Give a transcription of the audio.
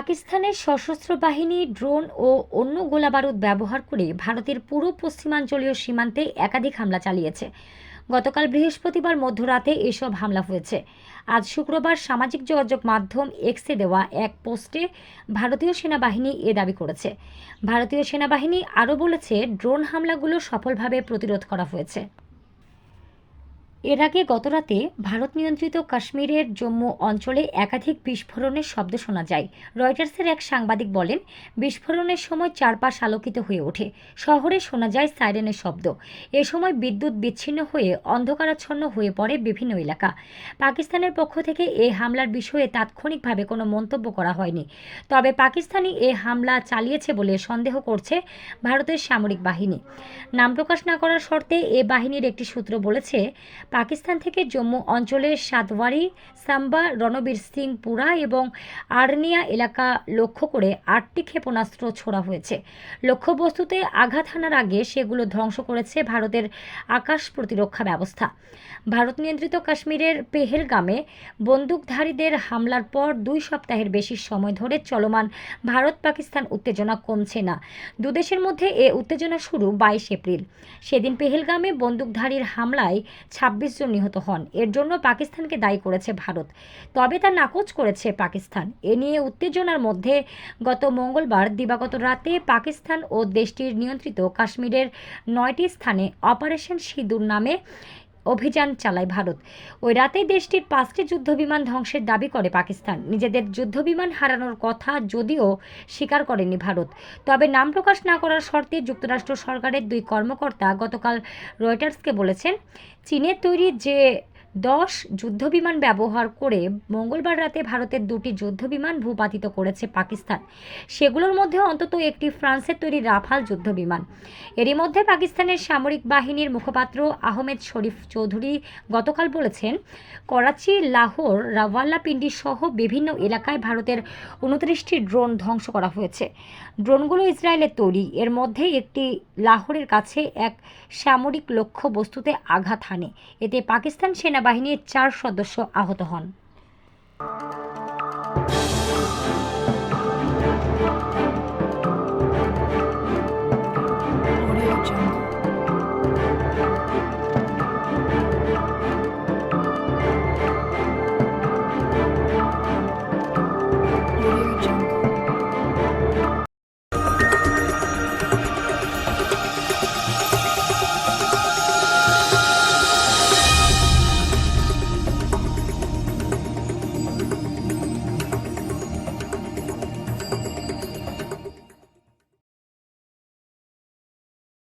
পাকিস্তানের সশস্ত্র বাহিনী, ড্রোন ও অন্য গোলাবারুদ ব্যবহার করে ভারতের পুরো পশ্চিমাঞ্চলীয় সীমান্তে একাধিক হামলা চালিয়েছে। গতকাল বৃহস্পতিবার মধ্যরাতে এসব হামলা হয়েছে। আজ শুক্রবার সামাজিক যোগাযোগ মাধ্যম এক্সে দেওয়া এক পোস্টে ভারতীয় সেনাবাহিনী এ দাবি করেছে। ভারতীয় সেনাবাহিনী আরও বলেছে, ড্রোন হামলাগুলো সফলভাবে প্রতিরোধ করা হয়েছে। এর আগে গতরাতে ভারত নিয়ন্ত্রিত কাশ্মীরের জম্মু অঞ্চলে একাধিক বিস্ফোরণের শব্দ শোনা যায়। রয়টার্সের এক সাংবাদিক বলেন, বিস্ফোরণের সময় চারপাশ আলোকিত হয়ে ওঠে। শহরে শোনা যায় সাইরেনের শব্দ। এ সময় বিদ্যুৎ বিচ্ছিন্ন হয়ে অন্ধকারাচ্ছন্ন হয়ে পড়ে বিভিন্ন এলাকা। পাকিস্তানের পক্ষ থেকে এই হামলার বিষয়ে তাৎক্ষণিকভাবে কোনো মন্তব্য করা হয়নি। তবে পাকিস্তানি এ হামলা চালিয়েছে বলে সন্দেহ করছে ভারতের সামরিক বাহিনী। নাম প্রকাশ না করার শর্তে এ বাহিনীর একটি সূত্র বলেছে পাকিস্তান থেকে জম্মু অঞ্চলের সাতওয়ারি, সাম্বা, রণবীর সিং পুরা এবং আর্নিয়া এলাকা লক্ষ্য করে আটটি ক্ষেপণাস্ত্র ছোড়া হয়েছে। লক্ষ্যবস্তুতে আঘাত হানার আগে সেগুলো ধ্বংস করেছে ভারতের আকাশ প্রতিরক্ষা ব্যবস্থা। ভারত নিয়ন্ত্রিত কাশ্মীরের পেহেলগামে বন্দুকধারীদের হামলার পর দুই সপ্তাহের বেশি সময় ধরে চলমান ভারত পাকিস্তান উত্তেজনা কমছে না। দুদেশের মধ্যে এ উত্তেজনা শুরু বাইশ এপ্রিল। সেদিন পেহেলগামে বন্দুকধারীর হামলায় ছাব্বিশ জন নিহত হন। এর জন্য পাকিস্তানকে দায়ী করেছে ভারত। তবে তা নাকচ করেছে পাকিস্তান। এ নিয়ে উত্তেজনার মধ্যে গত মঙ্গলবার, দিবাগত রাতে পাকিস্তান ও দেশটির নিয়ন্ত্রিত কাশ্মীরের নয়টি স্থানে অপারেশন সিঁদুর নামে অভিযান চালায় ভারত। ওই রাতেই দেশটির পাঁচটি যুদ্ধবিমান ধ্বংসের দাবি করে পাকিস্তান। নিজেদের যুদ্ধবিমান হারানোর কথা যদিও স্বীকার করেনি ভারত। তবে নাম প্রকাশ না করার শর্তে যুক্তরাষ্ট্র সরকারের দুই কর্মকর্তা গতকাল রয়টার্সকে বলেছেন চীনের তৈরি যে দশ যুদ্ধবিমান ব্যবহার করে মঙ্গলবার রাতে ভারতের দুটি যুদ্ধবিমান ভূপাতিত করেছে পাকিস্তান। সেগুলোর মধ্যে অন্তত একটি ফ্রান্সের তৈরি রাফাল যুদ্ধবিমান। এরই মধ্যে পাকিস্তানের সামরিক বাহিনীর মুখপাত্র আহমেদ শরীফ চৌধুরী গতকাল বলেছেন, করাচি, লাহোর রাওয়াল্লাপিন্ডি সহ বিভিন্ন এলাকায় ভারতের উনত্রিশটি ড্রোন ধ্বংস করা হয়েছে। ড্রোনগুলো ইসরায়েলের তৈরি। এর মধ্যে একটি লাহোরের কাছে এক সামরিক লক্ষ্য বস্তুতে আঘাত হানে। এতে পাকিস্তান সেনাবাহিনীর চার সদস্য আহত হন।